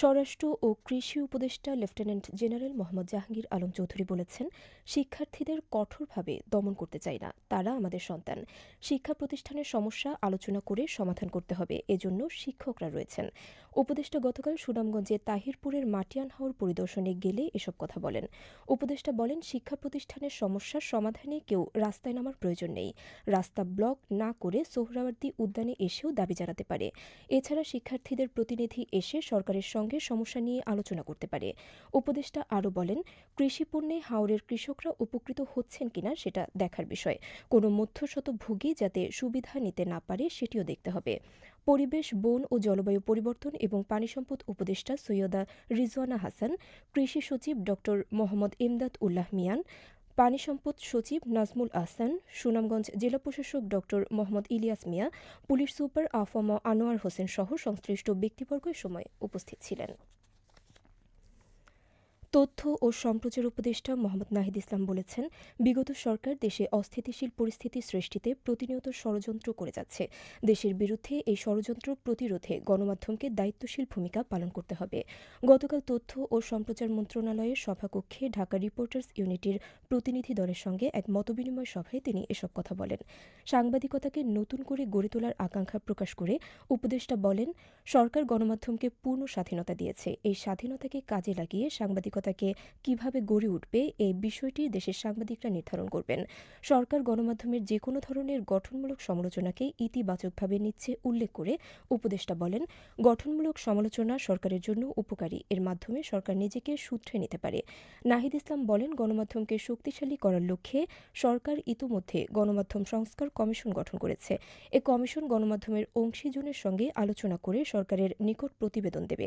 স্বরাষ্ট্র ও কৃষি উপদেষ্টা লেফটেন্যান্ট জেনারেল মোহাম্মদ জাহাঙ্গীর আলম চৌধুরী বলেছেন, শিক্ষার্থীদের কঠোরভাবে দমন করতে চাই না, তারা আমাদের সন্তান। শিক্ষা প্রতিষ্ঠানের সমস্যা আলোচনা করে সমাধান করতে হবে, এজন্য শিক্ষকরা রয়েছেন। উপদেষ্টা গতকাল সুনামগঞ্জে তাহিরপুরের মাটিয়ান হাওর পরিদর্শনে গেলে এসব কথা বলেন। উপদেষ্টা বলেন, শিক্ষা প্রতিষ্ঠানের সমস্যার সমাধানে কেউ রাস্তায় নামার প্রয়োজন নেই। রাস্তা ব্লক না করে সোহরাওয়ার্দী উদ্যানে এসেও দাবি জানাতে পারে। এছাড়া শিক্ষার্থীদের প্রতিনিধি এসে সরকারের সঙ্গে সমস্যা নিয়ে আলোচনা করতে পারে। উপদেষ্টা আরও বলেন কৃষিপণ্যে হাওরের কৃষকরা উপকৃত হচ্ছেন কিনা সেটা দেখার বিষয়। কোনো মধ্যশত ভোগী যাতে সুবিধা নিতে না পারে সেটিও দেখতে হবে। পরিবেশ, বন ও জলবায়ু পরিবর্তন এবং পানি সম্পদ উপদেষ্টা সৈয়দা রিজওয়ানা হাসান, কৃষি সচিব ড মোহাম্মদ ইমদাদ উল্লাহ মিয়ান পানি সম্পদ সচিব নাজমুল আহসান, সুনামগঞ্জ জেলা প্রশাসক ড. মোহাম্মদ ইলিয়াস মিয়া, পুলিশ সুপার আফম আনোয়ার হোসেন সহ সংশ্লিষ্ট ব্যক্তিবর্গ সময় উপস্থিত ছিলেন। তথ্য ও সম্প্রচার উপদেষ্টা মোহাম্মদ নাহিদ ইসলাম বলেছেন, বিগত সরকার দেশে অস্থিতিশীল পরিস্থিতি সৃষ্টিতে প্রতিনিয়ত ষড়যন্ত্র করে যাচ্ছে। দেশের বিরুদ্ধে এই ষড়যন্ত্র প্রতিরোধে গণমাধ্যমকে দায়িত্বশীল ভূমিকা পালন করতে হবে। গতকাল তথ্য ও সম্প্রচার মন্ত্রণালয়ের সভাকক্ষে ঢাকা রিপোর্টার্স ইউনিটির প্রতিনিধি দলের সঙ্গে এক মতবিনিময় সভায় তিনি এসব কথা বলেন। সাংবাদিকতাকে নতুন করে গড়ে তোলার আকাঙ্ক্ষা প্রকাশ করে উপদেষ্টা বলেন, সরকার গণমাধ্যমকে পূর্ণ স্বাধীনতা দিয়েছে। এই স্বাধীনতাকে কাজে লাগিয়ে সাংবাদিকতাকে কীভাবে গড়ে উঠবে এই বিষয়টি দেশের সাংবাদিকরা নির্ধারণ করবেন। সরকার গণমাধ্যমের যে কোনো ধরনের গঠনমূলক সমালোচনাকে ইতিবাচকভাবে নিচ্ছে উল্লেখ করে উপদেষ্টা বলেন, গঠনমূলক সমালোচনা সরকারের জন্য উপকারী। এর মাধ্যমে সরকার নিজেকে সূত্রে নিতে পারে। নাহিদ ইসলাম বলেন, গণমাধ্যমকে শক্তিশালী করার লক্ষ্যে সরকার ইতোমধ্যে গণমাধ্যম সংস্কার কমিশন গঠন করেছে। এ কমিশন গণমাধ্যমের অংশীজনের সঙ্গে আলোচনা করে সরকারের নিকট প্রতিবেদন দেবে।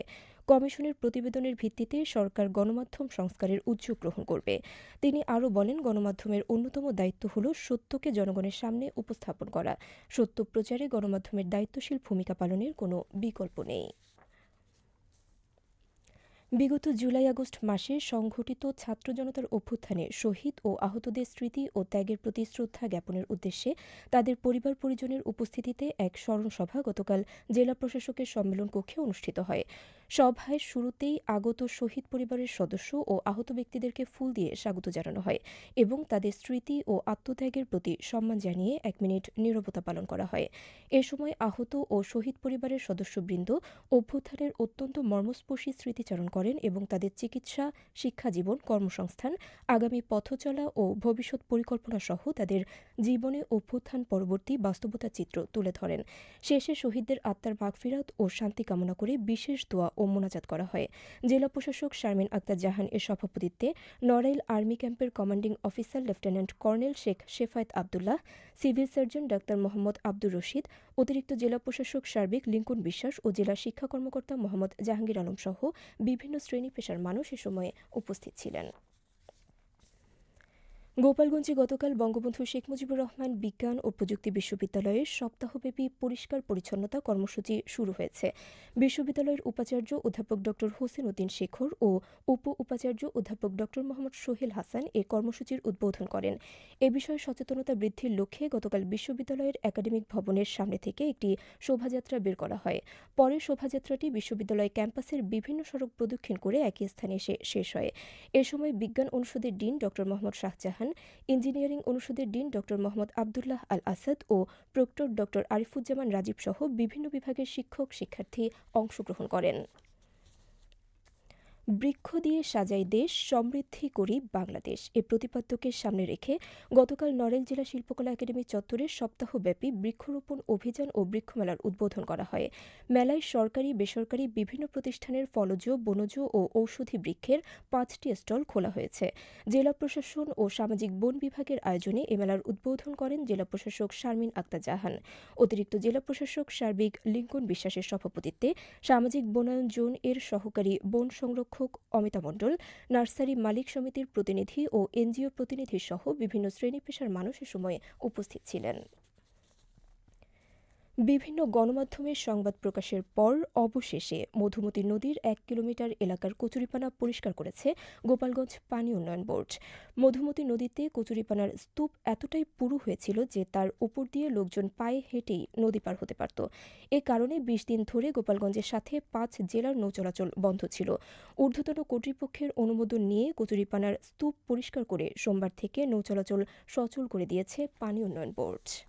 কমিশনের প্রতিবেদনের ভিত্তিতে সরকার গণমাধ্যম সংস্কারের উদ্যোগ গ্রহণ করবে। তিনি আরও বলেন, গণমাধ্যমের অন্যতম দায়িত্ব হল সত্যকে জনগণের সামনে উপস্থাপন করা। সত্য প্রচারে গণমাধ্যমের দায়িত্বশীল ভূমিকা পালনের কোনো বিকল্প নেই। বিগত জুলাই আগস্ট মাসে সংঘটিত ছাত্র জনতার অভ্যুত্থানে শহীদ ও আহতদের স্মৃতি ও ত্যাগের প্রতি শ্রদ্ধা জ্ঞাপনের উদ্দেশ্যে তাদের পরিবার পরিজনের উপস্থিতিতে এক স্মরণ সভা গতকাল জেলা প্রশাসকের সম্মেলন কক্ষে অনুষ্ঠিত হয়। সভায় শুরুতেই আগত শহীদ পরিবারের সদস্য ও আহত ব্যক্তিদেরকে ফুল দিয়ে স্বাগত জানানো হয় এবং তাদের স্মৃতি ও আত্মত্যাগের প্রতি সম্মান জানিয়ে এক মিনিট নীরবতা পালন করা হয়। এ সময় আহত ও শহীদ পরিবারের সদস্যবৃন্দ অভ্যুত্থানের অত্যন্ত মর্মস্পর্শী স্মৃতিচারণ করেন এবং তাদের চিকিৎসা শিক্ষা জীবন কর্মসংস্থান, আগামী পথচলা ও ভবিষ্যৎ পরিকল্পনা সহ তাদের জীবনে অভ্যুত্থান পরবর্তী বাস্তবতা চিত্র তুলে ধরেন। শেষে শহীদদের আত্মার মাগফিরাত ও শান্তি কামনা করে বিশেষ দোয়া ও মোনাজাত করা হয়। জেলা প্রশাসক শারমিন আক্তার জাহান এর সভাপতিত্বে নড়াইল আর্মি ক্যাম্পের commanding officer lieutenant colonel Sheikh Shefayet Abdullah, civil surgeon doctor Mohammad Abdur Rashid, অতিরিক্ত জেলা প্রশাসক সার্বিক লিঙ্কন বিশ্বাস ও জেলা শিক্ষা কর্মকর্তা মোহাম্মদ জাহাঙ্গীর আলম সহ বিভিন্ন শ্রেণি পেশার মানুষ এ সময় উপস্থিত ছিলেন। গোপালগঞ্জে গতকাল বঙ্গবন্ধু শেখ মুজিবুর রহমান বিজ্ঞান ও প্রযুক্তি বিশ্ববিদ্যালয়ের সপ্তাহব্যাপী পরিষ্কার পরিচ্ছন্নতা কর্মসূচি শুরু হয়েছে। বিশ্ববিদ্যালয়ের উপাচার্য অধ্যাপক ড হোসেন উদ্দিন শেখর ও উপ উপাচার্য অধ্যাপক ড মোহাম্মদ সোহেল হাসান এ কর্মসূচির উদ্বোধন করেন। এ বিষয়ে সচেতনতা বৃদ্ধির লক্ষ্যে গতকাল বিশ্ববিদ্যালয়ের একাডেমিক ভবনের সামনে থেকে একটি শোভাযাত্রা বের করা হয়। পরে শোভাযাত্রাটি বিশ্ববিদ্যালয় ক্যাম্পাসের বিভিন্ন সড়ক প্রদক্ষিণ করে একই স্থানে এসে শেষ হয়। এ সময় বিজ্ঞান অনুষদের ডিন ড মোহাম্মদ শাহজাহান ইঞ্জিনিয়ারিং অনুষদের ডিন ড. মোহাম্মদ আবদুল্লাহ আল আসাদ ও প্রক্টর ড. আরিফুজ্জামান রাজীব সহ বিভিন্ন বিভাগের শিক্ষক শিক্ষার্থী অংশগ্রহণ করেন। বৃক্ষ দিয়ে সাজাই দেশ সমৃদ্ধি করি বাংলাদেশ। এ প্রতিপাদ্যকে সামনে রেখে গতকাল নড়াইল জেলা শিল্পকলা একাডেমি চত্বরে সপ্তাহব্যাপী বৃক্ষরোপণ অভিযান ও বৃক্ষমেলার উদ্বোধন করা হয়। মেলায় সরকারি, বেসরকারি, বিভিন্ন প্রতিষ্ঠানের ফলজ, বনজ ও ঔষধি বৃক্ষের পাঁচটি স্টল খোলা হয়েছে। জেলা প্রশাসন ও সামাজিক বন বিভাগের আয়োজনে এ মেলার উদ্বোধন করেন জেলা প্রশাসক শারমিন আক্তার জাহান। অতিরিক্ত জেলা প্রশাসক সার্বিক লিঙ্কন বিশ্বাসের সভাপতিত্বে সামাজিক বনায়ন জোন এর সহকারী বন সংরক্ষক শিক্ষক অমিতা মণ্ডল, নার্সারি মালিক সমিতির প্রতিনিধি ও এনজিও প্রতিনিধি সহ বিভিন্ন শ্রেণি পেশার মানুষ এ সময় উপস্থিত ছিলেন। বিভিন্ন গণমাধ্যমের সংবাদ প্রকাশের পর অবশেষে মধুমতি নদীর এক কিলোমিটার এলাকার কচুরিপানা পরিষ্কার করেছে গোপালগঞ্জ পানি উন্নয়ন বোর্ড। মধুমতি নদীতে কচুরিপানার স্তূপ এতটাই পুরু হয়েছিল যে তার উপর দিয়ে লোকজন পায়ে হেঁটেই নদী পার হতে পারত। এ কারণে বিশ দিন ধরে গোপালগঞ্জের সাথে পাঁচ জেলার নৌ চলাচল বন্ধ ছিল। ঊর্ধ্বতন কর্তৃপক্ষের অনুমোদন নিয়ে কচুরিপানার স্তূপ পরিষ্কার করে সোমবার থেকে নৌ চলাচল সচল করে দিয়েছে পানি উন্নয়ন বোর্ড।